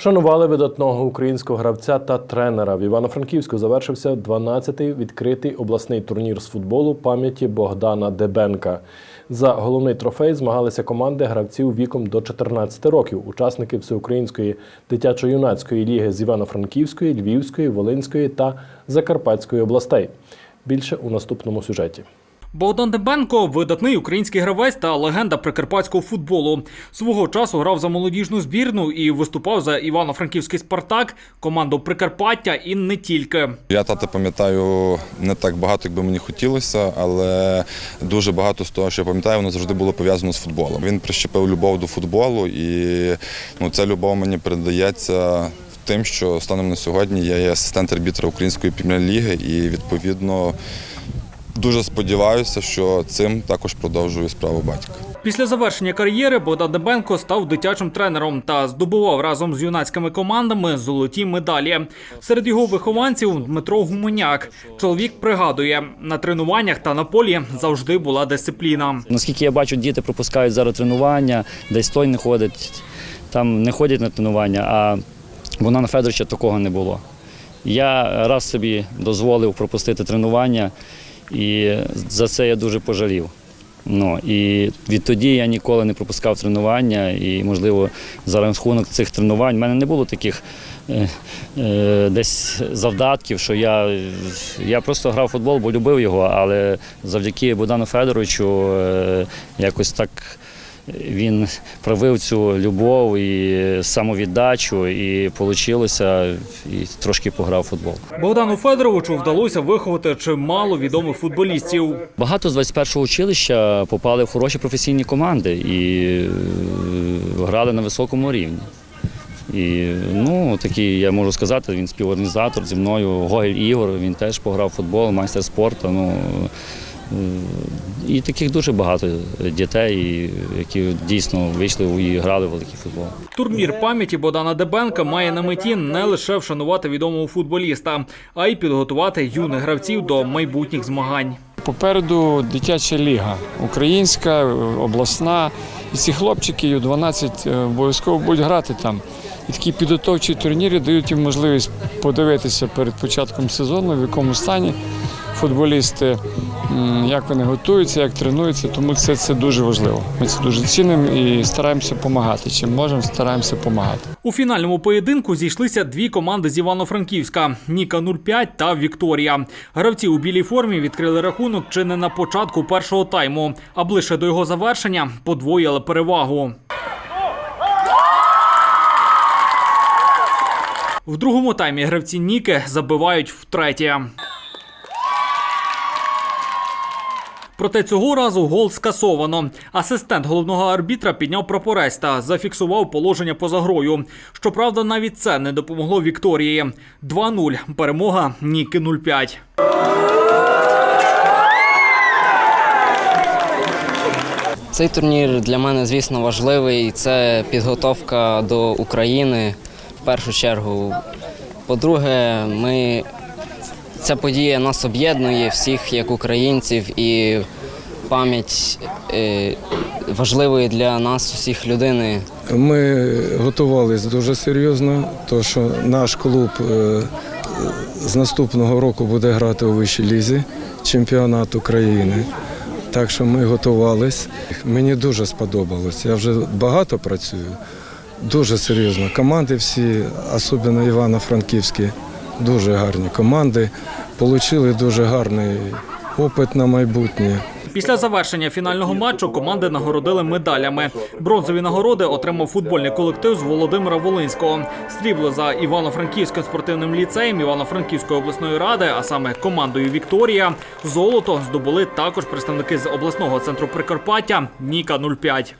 Вшанували видатного українського гравця та тренера. В Івано-Франківську завершився 12-й відкритий обласний турнір з футболу пам'яті Богдана Дебенка. За головний трофей змагалися команди гравців віком до 14 років, учасники Всеукраїнської дитячо-юнацької ліги з Івано-Франківської, Львівської, Волинської та Закарпатської областей. Більше у наступному сюжеті. Богдан Дебенко видатний український гравець та легенда прикарпатського футболу. Свого часу грав за молодіжну збірну і виступав за Івано-Франківський Спартак, команду Прикарпаття і не тільки. Я тата пам'ятаю не так багато, як би мені хотілося, але дуже багато з того, що я пам'ятаю, воно завжди було пов'язано з футболом. Він прищепив любов до футболу, і ну, ця любов мені передається. Тим, що станом на сьогодні я є асистент арбітра Української прем'єр-ліги і відповідно дуже сподіваюся, що цим також продовжую справу батька. Після завершення кар'єри Богдан Дебенко став дитячим тренером та здобував разом з юнацькими командами золоті медалі. Серед його вихованців Дмитро Гуменяк. Чоловік пригадує, на тренуваннях та на полі завжди була дисципліна. Наскільки я бачу, діти пропускають зараз тренування, десь той не ходить, там не ходять на тренування, а Богдана Федоровича такого не було. Я раз собі дозволив пропустити тренування, і за це я дуже пожалів. Ну, і відтоді я ніколи не пропускав тренування, і, можливо, за рахунок цих тренувань в мене не було таких е, е, десь завдатків, що я, я просто грав футбол, бо любив його, але завдяки Богдану Федоровичу е, якось так він проявив цю любов і самовіддачу, і вийшло, і трошки пограв футбол. Богдану Федоровичу вдалося виховати чимало відомих футболістів. Багато з 21-го училища попали в хороші професійні команди і е, грали на високому рівні. І ну, такий, я можу сказати, він співорганізатор зі мною. Гогель Ігор, він теж пограв в футбол, майстер спорту. Ну, і таких дуже багато дітей, які дійсно вийшли і грали в великий футбол. Турнір пам'яті Богдана Дебенка має на меті не лише вшанувати відомого футболіста, а й підготувати юних гравців до майбутніх змагань. Попереду дитяча ліга, українська, обласна. І ці хлопчики Ю-12 обов'язково будуть грати там. І такі підготовчі турніри дають їм можливість подивитися перед початком сезону, в якому стані футболісти, як вони готуються, як тренуються. Тому це, це дуже важливо. Ми це дуже цінимо і стараємося допомагати. Чим можемо, стараємося допомагати. У фінальному поєдинку зійшлися дві команди з Івано-Франківська Ніка 05 та Вікторія. Гравці у білій формі відкрили рахунок чи не на початку першого тайму, а ближче до його завершення подвоїли перевагу. В другому таймі гравці Ніки забивають втретє. Проте цього разу гол скасовано. Асистент головного арбітра підняв прапорець та зафіксував положення поза грою. Щоправда, навіть це не допомогло Вікторії. 2-0. Перемога Ніки 05. Цей турнір для мене, звісно, важливий. Це підготовка до України в першу чергу. По-друге, ми... ця подія нас об'єднує всіх як українців і пам'ять е, важливої для нас, усіх людини. Ми готувалися дуже серйозно, тому що наш клуб е, з наступного року буде грати у вищій лізі чемпіонат України. Так що ми готувалися. Мені дуже сподобалось. Я вже багато працюю, дуже серйозно. Команди всі, особливо Івано-Франківські, дуже гарні команди. Получили дуже гарний опит на майбутнє. Після завершення фінального матчу команди нагородили медалями. Бронзові нагороди отримав футбольний колектив з Володимира Волинського. Срібло за Івано-Франківським спортивним ліцеєм Івано-Франківської обласної ради, а саме командою Вікторія. Золото здобули також представники з обласного центру Прикарпаття Ніка 05